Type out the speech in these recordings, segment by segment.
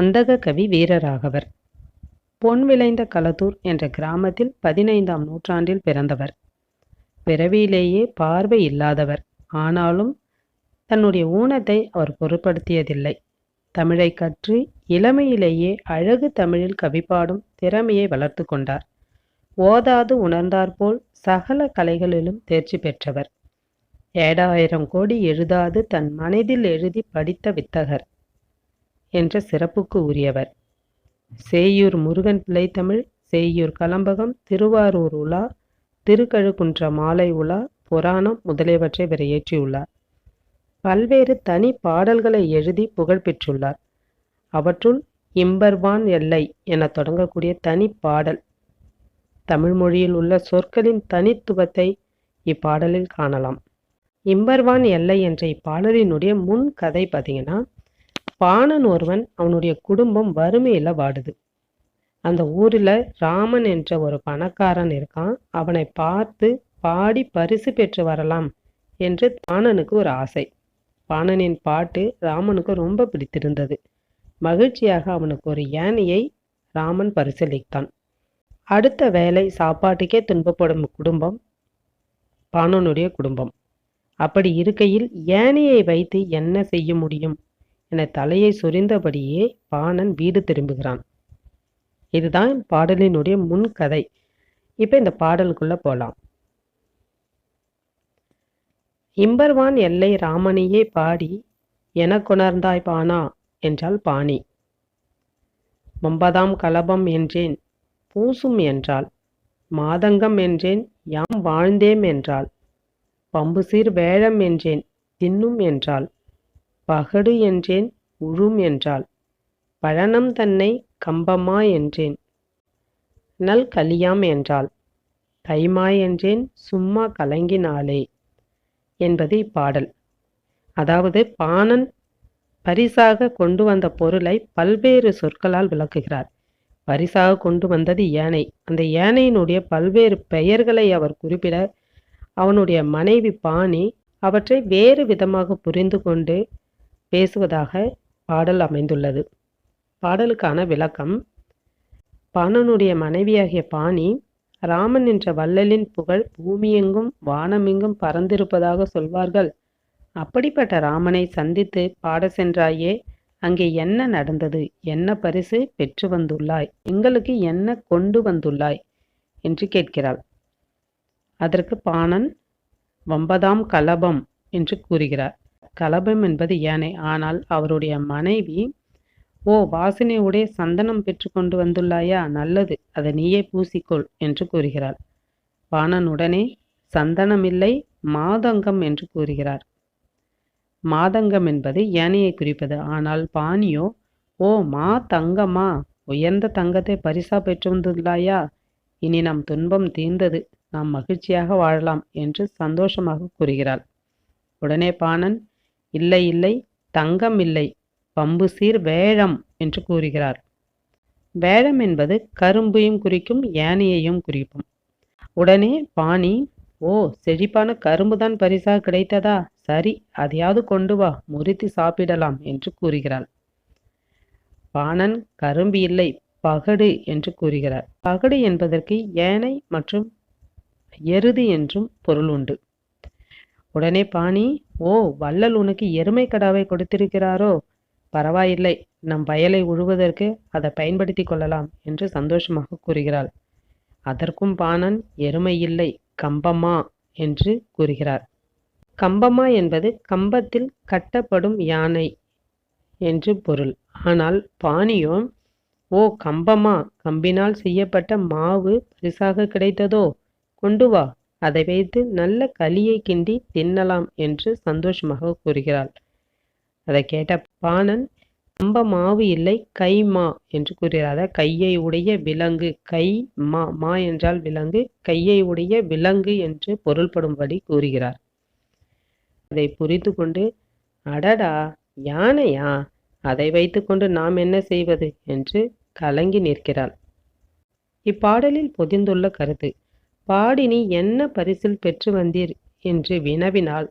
அந்தக கவி வீரராகவர். பொன் விளைந்த களத்தூர் என்ற கிராமத்தில் பதினைந்தாம் நூற்றாண்டில் பிறந்தவர். பிறவியிலேயே பார்வை இல்லாதவர். ஆனாலும் தன்னுடைய ஊனத்தை அவர் பொருட்படுத்தியதில்லை. தமிழை கற்று இளமையிலேயே அழகு தமிழில் கவிப்பாடும் திறமையை வளர்த்து கொண்டார். ஓதாது உணர்ந்தாற்போல் சகல கலைகளிலும் தேர்ச்சி பெற்றவர். ஏழாயிரம் கோடி எழுதாது தன் மனதில் எழுதி படித்த வித்தகர். என்ற சிறப்புக்கு உரியவர். சேயூர் முருகன் பிள்ளைத்தமிழ் சேயூர் கலம்பகம் திருவாரூர் உலா திருக்கழுக்குன்ற மாலை உலா புராணம் முதலியவற்றை வெளியேற்றியுள்ளார் பல்வேறு தனி பாடல்களை எழுதி புகழ்பெற்றுள்ளார் அவற்றுள் இம்பர்வான் எல்லை என தொடங்கக்கூடிய தனி பாடல் தமிழ் மொழியில் உள்ள சொற்களின் தனித்துவத்தை இப்பாடலில் காணலாம். இம்பர்வான் எல்லை என்ற இப்பாடலினுடைய முன் கதை பார்த்தீங்கன்னா பாணன் ஒருவன் அவனுடைய குடும்பம் வறுமையில் வாடுது. அந்த ஊரில் ராமன் என்ற ஒரு பணக்காரன் இருக்கான். அவனை பார்த்து பாடி பரிசு பெற்று வரலாம் என்று பாணனுக்கு ஒரு ஆசை. பாணனின் பாட்டு ராமனுக்கு ரொம்ப பிடித்திருந்தது. மகிழ்ச்சியாக அவனுக்கு ஒரு யானையை ராமன் பரிசீலித்தான் அடுத்த வேலை சாப்பாட்டுக்கே துன்பப்படும் குடும்பம் பாணனுடைய குடும்பம். அப்படி இருக்கையில் யானையை வைத்து என்ன செய்ய முடியும்? என தலையை சொரிந்தபடியே பாணன் வீடு திரும்புகிறான். இதுதான் பாடலினுடைய முன் கதை. இப்போ இந்த பாடலுக்குள்ள போலாம். இம்பர்வான் எல்லை ராமனையே பாடி எனக்குணர்ந்தாய் பானா என்றாள் பாணி. ஒன்பதாம் கலபம் என்றேன் பூசும் என்றாள். மாதங்கம் என்றேன் யாம் வாழ்ந்தேம் என்றாள். பம்புசீர் வேழம் என்றேன் தின்னும் என்றாள். பகடு என்றேன் உழும் என்றாள். பழனம் தன்னை கம்பமா என்றேன். நல் கலியாம் என்றாள். கைமா என்றேன் சும்மா கலங்கினாளே என்பது இப்பாடல். அதாவது பாணன் பரிசாக கொண்டு வந்த பொருளை பல்வேறு சொற்களால் விளக்குகிறார். பரிசாக கொண்டு வந்தது யானை. அந்த யானையினுடைய பல்வேறு பெயர்களை அவர் குறிப்பிட அவனுடைய மனைவி பாணி அவற்றை வேறு விதமாக புரிந்து கொண்டு பேசுவதாக பாடல் அமைந்துள்ளது. பாடலுக்கான விளக்கம் பாணனுடைய மனைவியாகிய பாணி ராமன் என்ற வள்ளலின் புகழ் பூமியெங்கும் வானமெங்கும் பறந்திருப்பதாக சொல்வார்கள். அப்படிப்பட்ட ராமனை சந்தித்து பாட சென்றாயே அங்கே என்ன நடந்தது? என்ன பரிசு பெற்று வந்துள்ளாய்? எங்களுக்கு என்ன கொண்டு வந்துள்ளாய்? என்று கேட்கிறாள். அதற்கு பாணன் ஒன்பதாம் கலபம் என்று கூறுகிறார். கலபம் என்பது யானை. ஆனால் அவருடைய மனைவி ஓ வாசனையுடைய சந்தனம் பெற்று கொண்டு வந்துள்ளாயா? நல்லது அதை நீயே பூசிக்கொள் என்று கூறுகிறாள். பாணன் உடனே சந்தனமில்லை மாதங்கம் என்று கூறுகிறார். மாதங்கம் என்பது யானையை குறிப்பது. ஆனால் பாணியோ ஓ மா தங்கமா? உயர்ந்த தங்கத்தை பரிசா பெற்று வந்துள்ளாயா இனி நம் துன்பம் தீர்ந்தது நாம் மகிழ்ச்சியாக வாழலாம் என்று சந்தோஷமாக கூறுகிறாள். உடனே பாணன் இல்லை இல்லை தங்கம் இல்லை பம்பு சீர் வேழம் என்று கூறுகிறார். வேழம் என்பது கரும்பையும் குறிக்கும் யானையையும் குறிக்கும். உடனே பாணி ஓ செழிப்பான கரும்பு தான் பரிசாக கிடைத்ததா? சரி அதையாவது கொண்டு வா முறித்து சாப்பிடலாம் என்று கூறுகிறாள். பாணன் கரும்பு இல்லை பகடு என்று கூறுகிறார். பகடு என்பதற்கு யானை மற்றும் எருது என்றும் பொருள் உண்டு. உடனே பாணி ஓ வள்ளல் உனக்கு எருமை கடாவை கொடுத்திருக்கிறாரோ? பரவாயில்லை. நம் வயலை உழுவதற்கு அதை பயன்படுத்தி கொள்ளலாம் என்று சந்தோஷமாக கூறுகிறாள். அதற்கும் பாணன் எருமை இல்லை கம்பமா என்று கூறுகிறார். கம்பமா என்பது கம்பத்தில் கட்டப்படும் யானை என்று பொருள். ஆனால் பாணியோ ஓ கம்பமா கம்பினால் செய்யப்பட்ட மாவு பரிசாக கிடைத்ததோ? கொண்டு வா அதை வைத்து நல்ல களியை கிண்டி தின்னலாம் என்று சந்தோஷமாக கூறுகிறாள். அதை கேட்ட பாணன் கம்ப மாவு இல்லை கை மா என்று கூறுகிறார். கையை உடைய விலங்கு கை மா மா என்றால் விலங்கு கையை உடைய விலங்கு என்று பொருள்படும்படி கூறுகிறார். அதை புரிந்து கொண்டு அடடா யானையா? அதை வைத்துக்கொண்டு நாம் என்ன செய்வது? என்று கலங்கி நிற்கிறாள். இப்பாடலில் பொதிந்துள்ள கருத்து பாடினி என்ன பரிசில் பெற்று வந்தீர்? என்று வினவினால்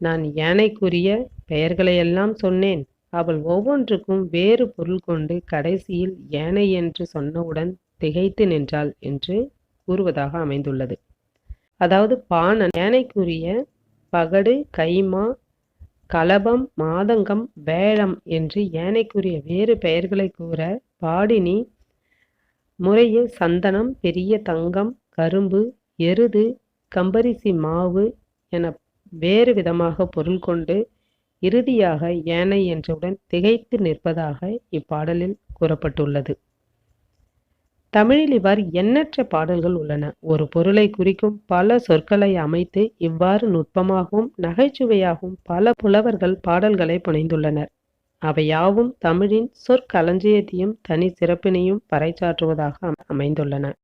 நான் யானைக்குரிய பெயர்களையெல்லாம் சொன்னேன். அவள் ஒவ்வொன்றுக்கும் வேறு பொருள் கொண்டு கடைசியில் யானை என்று சொன்னவுடன் திகைத்து நின்றாள் என்று கூறுவதாக அமைந்துள்ளது. அதாவது பாணன் யானைக்குரிய பகடு கைமா கலபம் மாதங்கம் வேழம் என்று யானைக்குரிய வேறு பெயர்களை கூற பாடினி முறையே சந்தனம் பெரிய தங்கம் கரும்பு எருது கம்பரிசி மாவு என வேறு விதமாக பொருள் கொண்டு இறுதியாக ஏனை என்றவுடன் திகைத்து நிற்பதாக இப்பாடலில் கூறப்பட்டுள்ளது. தமிழில் இவ்வாறு எண்ணற்ற பாடல்கள் உள்ளன. ஒரு பொருளை குறிக்கும் பல சொற்களை அமைத்து இவ்வாறு நுட்பமாகவும் நகைச்சுவையாகவும் பல புலவர்கள் பாடல்களை புனைந்துள்ளனர். அவை யாவும் தமிழின் சொற்களஞ்சியத்தையும் தனி சிறப்பினையும் பறைச்சாற்றுவதாக அமைந்துள்ளன.